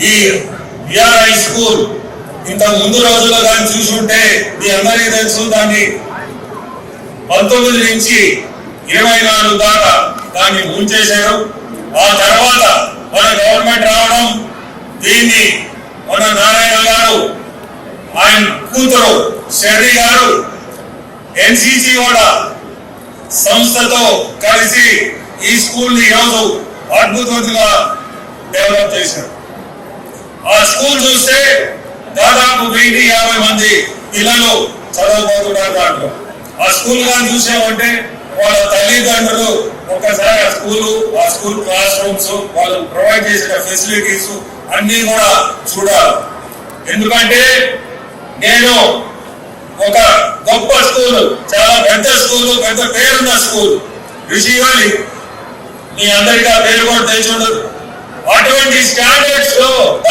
ఈ VR high school ఇంత ముందు రోజుల్లో దాన్ని చూసుంటే మీ అందరికీ తెలుసు దాన్ని. పంతొమ్మిది నుంచి ఇరవై నాలుగు దాకా దాన్ని ముంచేశారు. ఆ తర్వాత మన గవర్నమెంట్ రావడం దీన్ని మన నారాయణ గారు ఆయన కూతురు షర్రీ గారు ఎన్సిసి కూడా సంస్థతో కలిసి ఈ స్కూల్ని ఈరోజు అద్భుతంగా డెవలప్ చేశారు. చూస్తే దాదాపు వెయ్యి యాభై మంది పిల్లలు చదవబోతున్నారు దాంట్లో. ఆ స్కూల్ కానీ చూసామంటే వాళ్ళ తల్లిదండ్రులు ఒక్కసారి ఆ స్కూల్ ఆ స్కూల్ క్లాస్ రూమ్స్ వాళ్ళు ప్రొవైడ్ చేసిన ఫెసిలిటీస్ అన్ని కూడా చూడాలి. ఎందుకంటే నేను ఒక గొప్ప స్కూల్ చాలా పెద్ద స్కూల్ పెద్ద పేరున్న స్కూల్ ఋషివల్లి మీ అందరికీ ఆ పేరు కూడా తెలిసి ఉండదు. అటువంటి స్టాండర్డ్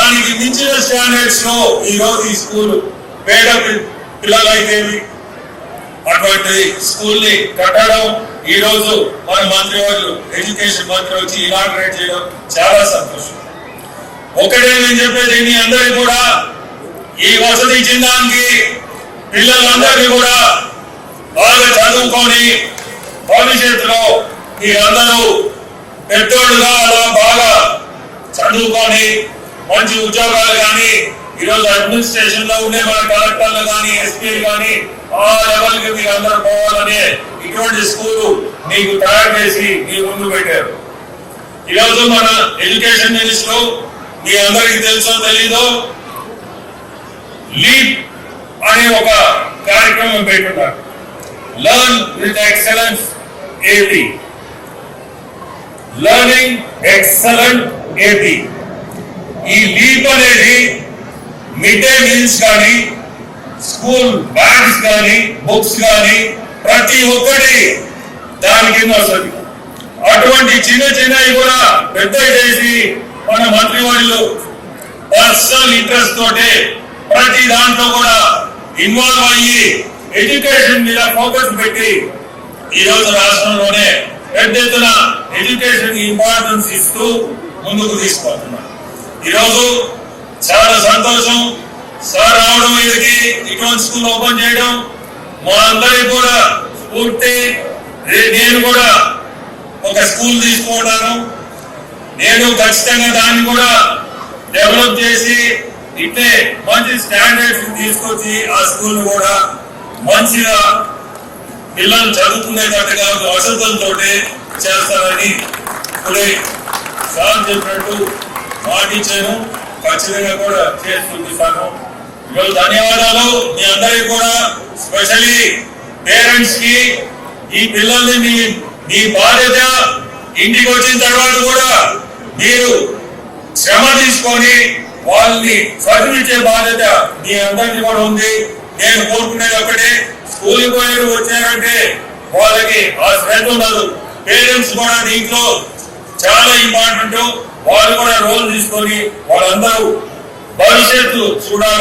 దానికి మించిన స్టాండర్డ్స్లో ఈ రోజు ఈ స్కూల్ పేద పిల్లలైతేవి అటువంటి స్కూల్ని కట్టడం ఈ రోజు మన మంత్రి వాళ్ళు ఎడ్యుకేషన్ మంత్రి వచ్చి ఇనాగ్రేట్ చేయడం చాలా సంతోషం. ఒకటే నేను చెప్పేది మీ అందరికి కూడా ఈ వసతి ఇచ్చిన పిల్లలందరినీ కూడా బాగా చదువుకొని భవిష్యత్తులో మీరందరూ పెద్దోళ్ళుగా అలా బాగా చదువుకొని మంచి ఉద్యోగాలు కానీ ఈరోజు అడ్మినిస్ట్రేషన్లో ఉండే మన కలెక్టర్లు కానీ ఎస్పీలు కానీ ఆ లెవెల్కి మీరు అందరూ పోవాలనే ఇటువంటి స్కూల్ మీకు తయారు చేసి మీ ముందు పెట్టారు. ఈరోజు మన ఎడ్యుకేషన్ మినిస్టర్ మీ అందరికి తెలుసో తెలీదో లీప్ అనే ఒక కార్యక్రమం పెట్టున్నారు. Learn with excellence AP learning excellent AP ఈ లీప్ అనేది మిడ్ డే మీల్స్ కానీ స్కూల్ బ్యాగ్స్ కానీ బుక్స్ కానీ ప్రతి ఒక్కటి దాని కింద వస్తుంది. అటువంటి చిన్న చిన్నవి కూడా పెద్ద చేసి మన మంత్రి వాళ్ళు పర్సనల్ ఇంట్రెస్ట్ తోటి ప్రతి దాంట్లో కూడా ఇన్వాల్వ్ అయ్యి ఎడ్యుకేషన్ మీద ఫోకస్ పెట్టి ఈ రోజు రాష్ట్రంలోనే పెద్ద ఎత్తున ఎడ్యుకేషన్ ఇంపార్టెన్స్ ఇస్తూ ముందుకు తీసుకుపోతున్నారు ఈరోజు చాలా సంతోషం. సార్ రావడం ఇదికి ఇటువంటి స్కూల్ ఓపెన్ చేయడం మా అందరికి కూడా స్ఫూర్తి. నేను కూడా ఒక స్కూల్ తీసుకుంటాను. నేను ఖచ్చితంగా దాన్ని కూడా డెవలప్ చేసి ఇట్లే మంచి స్టాండర్డ్స్ తీసుకొచ్చి ఆ స్కూల్ కూడా మంచిగా పిల్లలు చదువుకునేటట్టుగా వసతులతో చేస్తారని సార్ చెప్పినట్టు మాటిచ్చాను ఖచ్చితంగా కూడా చేసి చూపిస్తాను ఈరోజు ధన్యవాదాలు. మీ అందరికీ కూడా స్పెషల్లీ పేరెంట్స్కి ఈ పిల్లల్ని మీ మీ బాధ్యత ఇంటికి వచ్చిన తర్వాత కూడా మీరు శ్రమ తీసుకొని వాళ్ళని చదివించే బాధ్యత మీ అందరికీ కూడా ఉంది. నేను కోరుకునేది ఒకటే స్కూల్ పోయారు వచ్చారంటే వాళ్ళకి ఆ శ్రద్ధ ఉండదు. పేరెంట్స్ కూడా దీంట్లో చాలా ఇంపార్టెంట్ వాళ్ళు కూడా రోల్ తీసుకొని వాళ్ళందరూ భవిష్యత్తు చూడాలి